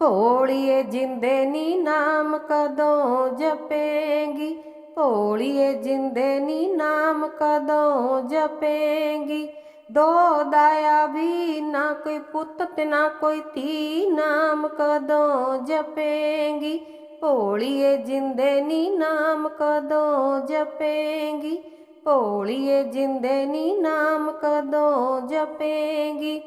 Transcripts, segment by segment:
ਭੋਲੀਏ ਜਿੰਦੇ ਨੀ ਨਾਮ ਕਦੋਂ ਜਪੇਂਗੀ? ਭੋਲੀਏ ਜਿੰਦੇ ਨੀ ਨਾਮ ਕਦੋਂ ਜਪੇਂਗੀ? ਦੋ ਦਾਇਆ ਵੀ ਨਾ ਕੋਈ ਪੁੱਤ ਤੇ ਨਾ ਕੋਈ ਧੀ ਨਾਮ ਕਦੋਂ ਜਪੇਂਗੀ? ਭੋਲੀਏ ਜਿੰਦੇ ਨੀ ਨਾਮ ਕਦੋਂ ਜਪੇਂਗੀ? ਭੋਲੀਏ ਜਿੰਦੇ ਨੀ ਨਾਮ ਕਦੋਂ ਜਪੇਂਗੀ?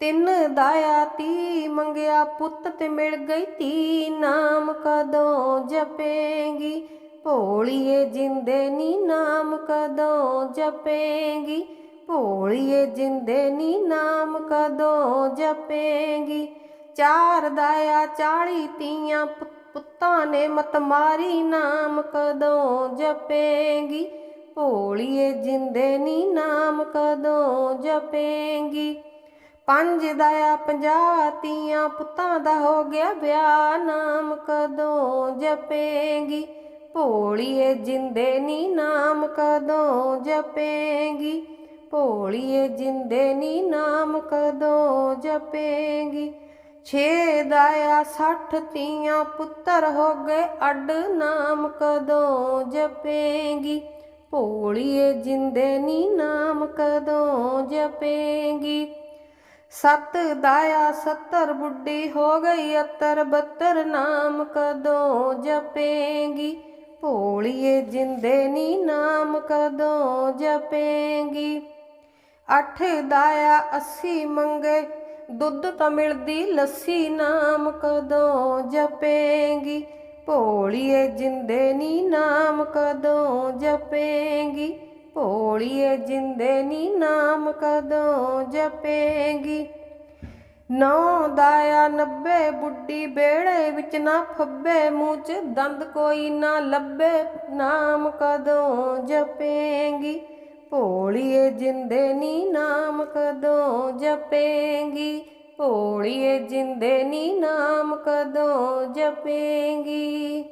ਤਿੰਨ ਦਾਇਆ ਤੀ ਮੰਗਿਆ ਪੁੱਤ ਤੇ ਮਿਲ ਗਈ ਧੀ, ਨਾਮ ਕਦੋਂ ਜਪੇਂਗੀ? ਭੋਲੀਏ ਜਿੰਦੇ ਨੀ ਨਾਮ ਕਦੋਂ ਜਪੇਂਗੀ? ਭੋਲੀਏ ਜਿੰਦੇ ਨੀ ਨਾਮ ਕਦੋਂ ਜਪੇਂਗੀ? ਚਾਰ ਦਾਇਆ ਚਾਲੀ ਤੀਆਂ ਪੁੱਤਾਂ ਨੇ ਮਤ ਮਾਰੀ, ਨਾਮ ਕਦੋਂ ਜਪੇਂਗੀ? ਭੋਲੀਏ ਜਿੰਦੇ ਨੀ ਨਾਮ ਕਦੋਂ ਜਪੇਂਗੀ? ਪੰਜ ਦਾਇਆ ਪੰਜਾਹ ਤੀਆਂ ਪੁੱਤਾਂ ਦਾ ਹੋ ਗਿਆ ਵਿਆਹ। ਨਾਮ ਕਦੋਂ ਜਪੇਂਗੀ? ਭੋਲੀਏ ਜਿੰਦੇ ਨੀ ਨਾਮ ਕਦੋਂ ਜਪੇਂਗੀ? ਭੋਲੀਏ ਜਿੰਦੇ ਨੀ ਨਾਮ ਕਦੋਂ ਜਪੇਗੀ? ਛੇ ਦਾਇਆ ਸੱਠ ਤੀਆਂ ਪੁੱਤਰ ਹੋ ਗਏ, ਅੱਡ ਨਾਮ ਕਦੋਂ ਜਪੇਂਗੀ? ਭੋਲੀਏ ਜਿੰਦੇ ਨੀ ਨਾਮ ਕਦੋਂ ਜਪੇਗੀ? ਸਤ ਦਾਇਆ ਸੱਤਰ ਬੁੱਢੀ ਹੋ ਗਈ ਅਤਰ ਬੱਤਰ ਨਾਮ ਕਦੋਂ ਜਪੇਂਗੀ? ਭੋਲੀਏ ਜਿੰਦੇ ਨੀ ਨਾਮ ਕਦੋਂ ਜਪੇਂਗੀ? ਅੱਠ ਦਾਇਆ ਅੱਸੀ ਮੰਗੇ, ਦੁੱਧ ਤਾਂ ਮਿਲਦੀ ਲੱਸੀ ਨਾਮ ਕਦੋਂ ਜਪੇਂਗੀ? ਭੋਲੀਏ ਜਿੰਦੇ ਨੀ ਨਾਮ ਕਦੋਂ ਜਪੇਂਗੀ? ਭੋਲੀਏ ਜਿੰਦੇ ਨੀ ਨਾਮ ਕਦੋਂ ਜਪੇਂਗੀ? ਨੌ ਦਾਇਆ ਨੱਬੇ, ਬੁੱਢੀ ਬੇੜੇ ਵਿੱਚ ਨਾ ਫੱਬੇ, ਮੂੰਹ ਚ ਦੰਦ ਕੋਈ ਨਾ ਲੱਭੇ, ਨਾਮ ਕਦੋਂ ਜਪੇਂਗੀ? ਭੋਲੀਏ ਜਿੰਦੇ ਨੀ ਨਾਮ ਕਦੋਂ ਜਪੇਂਗੀ? ਭੋਲੀਏ ਜਿੰਦੇ ਨੀ ਨਾਮ ਕਦੋਂ ਜਪੇਂਗੀ?